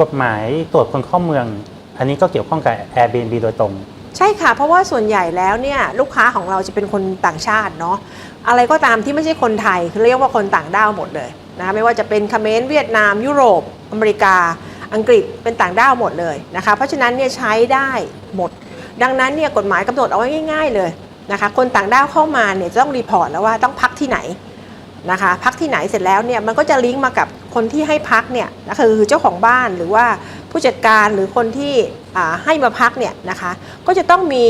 กฎหมายตรวจคนเข้าเมือง อันนี้ก็เกี่ยวข้องกับ Airbnb โดยตรง ใช่ค่ะ เพราะว่าส่วนใหญ่แล้วเนี่ยลูกค้าของเราจะเป็นคนต่างชาติเนาะอะไรก็ตามที่ไม่ใช่คนไทยคือเรียกว่าคนต่างด้าวหมดเลยนะคะไม่ว่าจะเป็นเขมรเวียดนาม ยุโรป อเมริกา อังกฤษเป็นต่างด้าวหมดเลยนะคะเพราะฉะนั้นเนี่ยใช้ได้หมด ดังนั้นเนี่ยกฎหมายกำหนดเอาไว้ง่าย ๆ เลยนะคะคนต่างด้าวเข้ามาเนี่ยจะต้องรีพอร์ตแล้วว่าต้องพักที่ไหน นะคะพักที่ไหนเสร็จแล้วเนี่ยมันก็จะลิงก์มากับคนที่ให้พักเนี่ยนะคะคือเจ้าของบ้านหรือว่าผู้จัดการหรือคนที่ให้มาพักเนี่ยนะคะก็จะต้องมี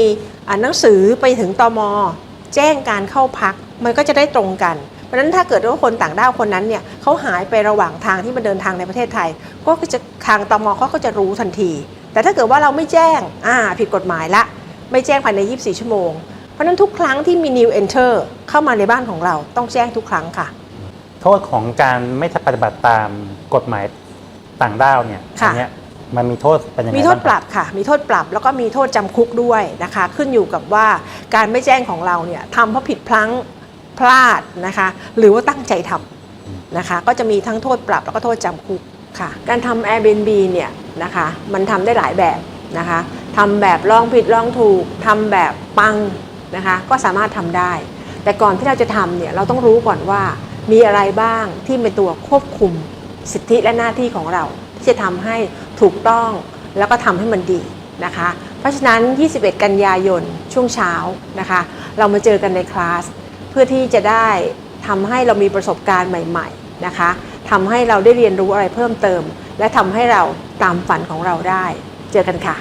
หนังสือไปถึงตมแจ้งการเข้าพักมันก็จะได้ตรงกัน เพราะฉะนั้นถ้าเกิดว่าคนต่างด้าวคนนั้นเนี่ยเขาหายไประหว่างทางที่มาเดินทางในประเทศไทย ก็จะทางตมเขาก็จะรู้ทันที แต่ถ้าเกิดว่าเราไม่แจ้งอ่าผิดกฎหมายละ ไม่แจ้งภายใน 24 ชั่วโมง ราะฉะนั้นทุกครั้งที่มี new enter เข้ามาในบ้านของเราต้องแจ้งทุกครั้งค่ะ โทษของการไม่ปฏิบัติตามกฎหมายต่างด้าวเนี่ยค่ะ อัเนี้ยมันมีโทษเป็นยังไงมีโทษบ้างปรับค่ะ มีโทษปรับแล้วก็มีโทษจำคุกด้วยนะคะ ขึ้นอยู่กับว่าการไม่แจ้งของเราเนี่ยทำเพราะผิดพลั้งพลาดนะคะ หรือว่าตั้งใจทำนะคะ ก็จะมีทั้งโทษปรับแล้วก็โทษจำคุกค่ะ การทำ Airbnb เนี่ยนะคะมันทำได้หลายแบบนะคะทำแบบลองผิดลองถูกทำแบบปัง นะคะก็สามารถทำได้ แต่ก่อนที่เราจะทำเนี่ยเราต้องรู้ก่อนว่ามีอะไรบ้างที่เป็นตัวควบคุมสิทธิและหน้าที่ของเรา ที่จะทำให้ถูกต้องแล้วก็ทำให้มันดีนะคะ เพราะฉะนั้น 21 กันยายนช่วงเช้านะคะ เรามาเจอกันในคลาสเพื่อที่จะได้ทำให้เรามีประสบการณ์ใหม่ ๆนะคะทำให้เราได้เรียนรู้อะไรเพิ่มเติม และทำให้เราตามฝันของเราได้ เจอกันค่ะ